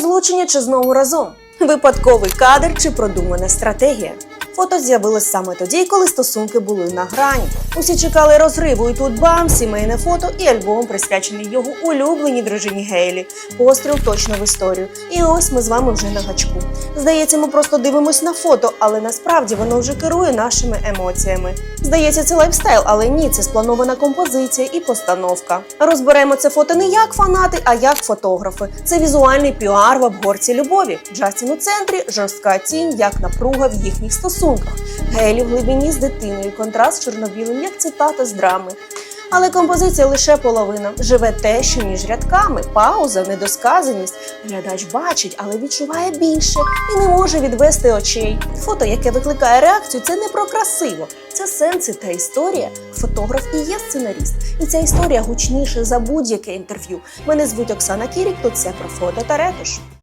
Розлучення чи знову разом? Випадковий кадр чи продумана стратегія? Фото з'явилось саме тоді, коли стосунки були на грані. Усі чекали розриву, і тут бам, сімейне фото і альбом, присвячений його улюбленій дружині Гейлі. Постріл точно в історію. І ось ми з вами вже на гачку. Здається, ми просто дивимось на фото, але насправді воно вже керує нашими емоціями. Здається, це лайфстайл, але ні, це спланована композиція і постановка. Розберемо це фото не як фанати, а як фотографи. Це візуальний піар в обгорці любові. Джастін у центрі, жорстка тінь, як напруга в їхніх стосунках. Гелі в глибині з дитиною, контраст з чорно-білим, як цитата з драми. Але композиція лише половина. Живе те, що між рядками, пауза, недосказаність. Глядач бачить, але відчуває більше і не може відвести очей. Фото, яке викликає реакцію, це не про красиво. Це сенси та історія. Фотограф і є сценаріст. І ця історія гучніша за будь-яке інтерв'ю. Мене звуть Оксана Кірік, тут це про фото та ретуш.